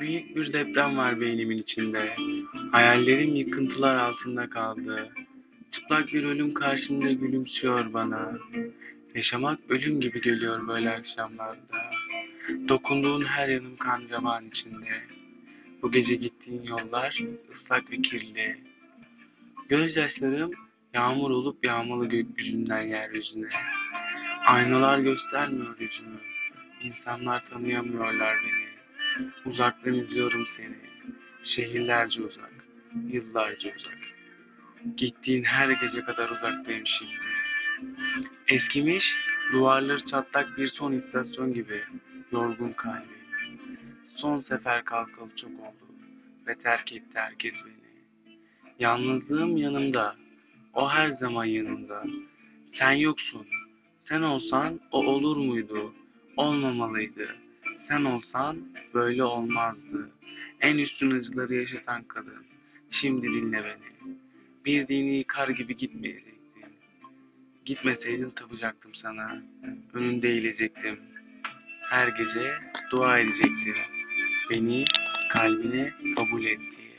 Büyük bir deprem var beynimin içinde. Hayallerim yıkıntılar altında kaldı. Çıplak bir ölüm karşımda gülümsüyor bana. Yaşamak ölüm gibi geliyor böyle akşamlarda. Dokunduğun her yanım kan yaban içinde. Bu gece gittiğin yollar ıslak ve kirli. Gözyaşlarım yağmur olup yağmalı gökyüzünden yeryüzüne. Aynalar göstermiyor yüzümü. İnsanlar tanıyamıyorlar beni. Uzaktan izliyorum seni. Şehirlerce uzak, yıllarca uzak. Gittiğin her gece kadar uzaktayım şimdi. Eskimiş, duvarları çatlak bir son istasyon gibi. Yorgun kalbim. Son sefer kalkalı çok oldu ve terk etti herkes beni. Yalnızlığım yanımda, o her zaman yanımda. Sen yoksun, sen olsan o olur muydu? Olmamalıydı. Sen olsan böyle olmazdı. En üstün acıları yaşatan kadın. Şimdi dinle beni. Bir dini yıkar gibi gitmeyecektin. Gitmeseydin tapacaktım sana. Önünde eğilecektim. Her gece dua edecektim. Beni kalbine kabul et diye.